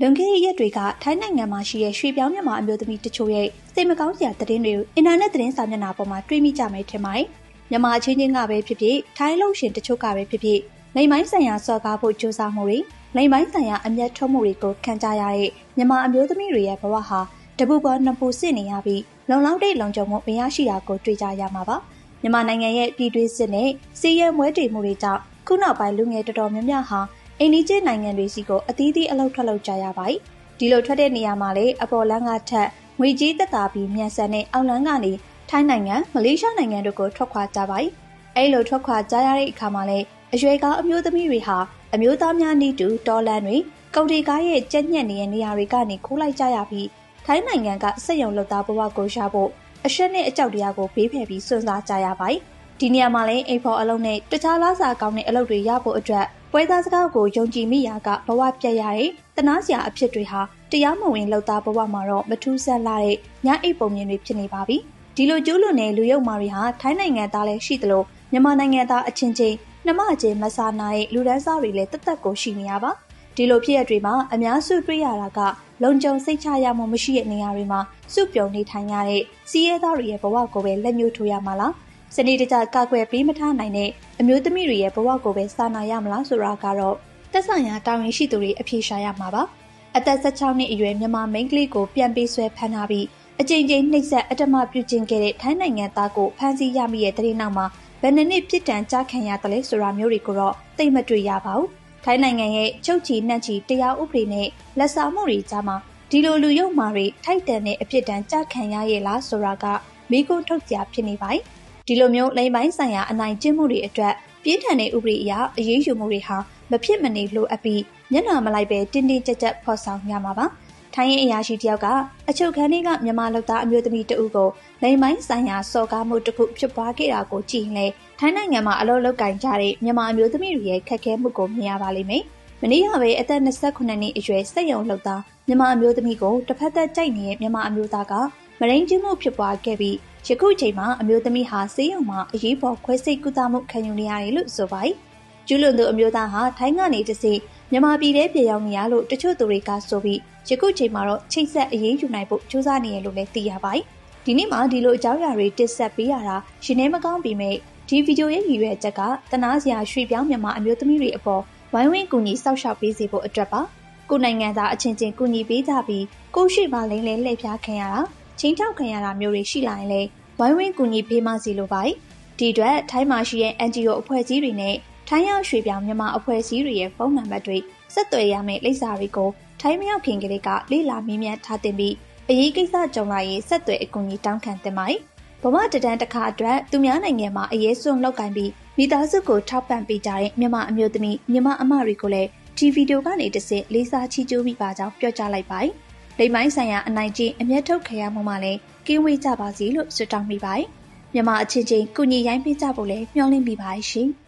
လွန်ခဲ့တဲ့ရက်တွေကထိုင်းနိုင်ငံမှာရှိတဲ့ရွှေပြောင်းမြန်မာအမျိုးသမီးတချို့ရဲ့စိတ်မကောင်းစရာသတင်းတွေကိုအင်တာနက်သတင်းစာမျက်နှာပေါ်မှာတွေ့မိကြမယ်ထင်ပါတယ်။မြန်မာချင်းချင်းကပဲဖြစ်ဖြစ်ထိုင်းလုံရှင်တချို့ကပဲဖြစ်ဖြစ်လိမ်ပိုင်းဆိုင်ရာစော်ကားဖို့ကြိုးစားမှုတွေလိမ်ပိုင်းဆိုင်ရာအမျက်ထုတ်မှုတွေကိုခံကြရတဲ့မြန်မာအမျိုးသမီးတွေရဲ့ဘဝဟာတပူပေါ်နှစ်ပူစစ်နေရပြီးလုံလောက်တဲ့လုံခြုံမှုမရရှိတာကိုတွေ့ကြရမှာပါ။မြန်မာနိုင်ငံရဲ့ပြည်တွင်းစစ်နဲ့စီးရဲမွဲတေမှုတွေကြောင့်ခုနောက်ပိုင်းလူငယ်တော်တော်များများဟာ အိန္ဒိချင်းနိုင်ငံတွေစီကိုအသီးသီးအလောက်ထွက်လောက်ကြရပါတယ်။ဒီလိုထွက်တဲ့နေရာမှာလေအပေါ်လန်းကထက်ငွေကြီးတက်တာပြီးမြန်ဆန်တဲ့အောက်လန်းကနေထိုင်းနိုင်ငံမလေးရှားနိုင်ငံတို့ကိုထွက်ခွာကြပါတယ်။အဲလိုထွက်ခွာကြရတဲ့အခါမှာလေအရွယ်ကောင်းအမျိုးသမီးတွေဟာအမျိုးသားများနေတူတော်လန်တွေကုန်တီကားရဲ့ကြက်ညက်နေတဲ့နေရာတွေကနေခိုးလိုက်ကြရပြီးထိုင်းနိုင်ငံကစက်ရုံလုပ်သားဘဝကိုရဖို့အရှက်နဲ့အကြောက်တရားကိုဘေးဖယ်ပြီးစွန့်စားကြရပါတယ်။ ဒီနေရာမှာလည်းအိမ်ဖော်အလုပ်နဲ့တခြားလားစာကောင်းတဲ့အလုပ်တွေရဖို့အတွက်ပွဲသားစကားကိုယုံကြည်မိရာကဘဝပြတ်ရတဲ့တနာစရာအဖြစ်တွေဟာတရားမဝင်လောက်သားဘဝမှာတော့မထူးဆန်းလာတဲ့ညအိပ်ပုံမြင်တွေဖြစ်နေပါပြီ။ဒီလိုကျူးလွန်တဲ့လူယုံမာတွေဟာထိုင်းနိုင်ငံသားလည်းရှိသလိုမြန်မာနိုင်ငံသားအချင်းချင်းနှမချင်းမဆာနာတဲ့လူဒန်းစားတွေလည်းတသက်ကိုရှိနေရပါဒီလိုဖြစ်ရတွေမှာအများစုတွေ့ရတာကလုံခြုံစိတ်ချရမှုမရှိတဲ့နေရာတွေမှာစုပြုံနေထိုင်ရတဲ့စီးရဲသားတွေရဲ့ဘဝကိုပဲလက်ညှိုးထိုးရမှာလား စနေတကျကာကွယ်ပေးမထားနိုင်တဲ့အမျိုးသမီးတွေရဲ့ဘဝကိုပဲစာနာရမလားဆိုတာကတော့တက်ဆိုင်ရာတာဝန်ရှိသူတွေအပြေရှားရမှာပါအသက်16နှစ်အရွယ်မြန်မာမိန်းကလေးကိုပြန်ပေးဆွဲဖမ်းထားပြီးအကြိမ်ကြိမ်နှိပ်စက်အတ္တမပြုကျင့်ခဲ့တဲ့ထိုင်းနိုင်ငံသားကိုဖမ်းဆီးရမိတဲ့တဲ့နောက်မှာဘယ်နှစ်နှစ်ပြစ်ဒဏ်ကြားခံရတယ်ဆိုတာမျိုးတွေကိုတော့သိမတွေ့ရပါဘူး။ထိုင်းနိုင်ငံရဲ့ချုပ်ချီနှက်ချီတရားဥပဒေနဲ့လက်ဆောင်မှုတွေကြားမှာဒီလိုလူယုံမာတွေထိုက်တန်တဲ့အဖြစ်တမ်းကြားခံရရဲ့လားဆိုတာကမိကုထုတ်ကြဖြစ်နေပါတယ်။ ဒီလိုမျိုးလိမ်ပိုင်းဆိုင်ရာအနိုင်ကျင့်မှုတွေအတွက်ပြင်းထန်တဲ့ဥပဒေအရအရေးယူမှုတွေဟာမဖြစ်မနေလိုအပ်ပြီးမျက်နှာမလိုက်ပဲတင်းတင်းကြပ်ကြပ်ဖော်ဆောင်ရမှာပါ။ထိုင်းရင်အရာရှိတယောက်ကအချုပ်ခန်းထဲကမြန်မာလူသားအမျိုးသမီးတဦးကိုလိမ်မိုင်းဆိုင်ရာစော်ကားမှုတစ်ခုဖြစ်ပွားခဲ့တာကိုကြည့်ရင်ထိုင်းနိုင်ငံမှာအလုပ်လုပ်ကင်ကြတဲ့မြန်မာအမျိုးသမီးတွေရဲ့ခက်ခဲမှုကိုမြင်ရပါလိမ့်မယ်။မနေ့ကပဲအသက်28နှစ်အရွယ်စက်ရုံလုပ်သားမြန်မာအမျိုးသမီးကိုတစ်ဖက်သက်ကြိုက်နေတဲ့မြန်မာအမျိုးသားကမရင်းချင်းမှုဖြစ်ပွားခဲ့ပြီး ယခုချိန်မှာအမျိုးသမီးဟာဆေးရုံမှာအရေးပေါ်ခွဲစိတ်ကုသမှုခံယူနေရတယ်လို့ဆိုပါတယ်။ကျူးလွန်သူအမျိုးသားဟာထိုင်းကနေတစီမြန်မာပြည်ထဲပြည်ရောက်နေရလို့တချို့သူတွေကဆိုပြီးယခုချိန်မှာတော့ချိတ်ဆက်အရေးယူနိုင်ဖို့ကြိုးစားနေရလို့လည်းသိရပါတယ်။ဒီနေ့မှာဒီလိုအကြောင်းအရာတွေတစ်ဆက်ပေးရတာရှင်နေမကောင်းပြီမဲ့ဒီဗီဒီယိုရဲ့ရည်ရွယ်ချက်ကတနာစရာရွှေပြောင်းမြန်မာအမျိုးသမီးတွေအပေါ်ဝိုင်းဝန်းကူညီစောက်ရှောက်ပေးစေဖို့အတွက်ပါ။ကိုနိုင်ငံသားအချင်းချင်းကူညီပေးကြပြီးကိုရှိပါလိမ့်လဲလှည့်ဖျားခံရတာ ချင်းချောက်ခံရတာမျိုးတွေရှိလာရင်လည်းဝိုင်းဝန်းကူညီပေးမစီလိုပါတယ်။ဒီအတွက်ထိုင်းမှာရှိတဲ့ NGO အဖွဲ့အစည်းတွေနဲ့ထိုင်းရောက်ရွှေပြောင်းမြန်မာအဖွဲ့အစည်းတွေရဲ့ဖုန်းနံပါတ်တွေဆက်သွယ်ရမယ့်လိပ်စာတွေကိုထိုင်းမရောက်ခင်ကလေးကလေ့လာမေးမြန်းထားတင်ပြီးအရေးကိစ္စကြုံလာရင်ဆက်သွယ်အကူအညီတောင်းခံတင်ပါတယ်။ဗမာတဒန်းတစ်ခါအတွက်သူများနိုင်ငံမှာအရေးစွန့်လောက်ကင်ပြီးမိသားစုကိုထောက်ပံ့ပေးကြတဲ့မြန်မာအမျိုးသမီးမြန်မာအမတွေကိုလည်းဒီဗီဒီယိုကနေတစ်ဆင့်လေးစားချီးကျူးမိပါကြောင်းပြောကြားလိုက်ပါတယ်။ လိမ်မိုင်းဆိုင်ရာအနိုင်ကျင့်အမျက်ထုတ်ခရမှုမှလည်းကင်းဝေးကြပါစီလို့ဆွတောင်းမိပါတယ်။မြန်မာအချင်းချင်းကုညီရိုင်းပေးကြဖို့လည်းမျှော်လင့်မိပါတယ်ရှင်။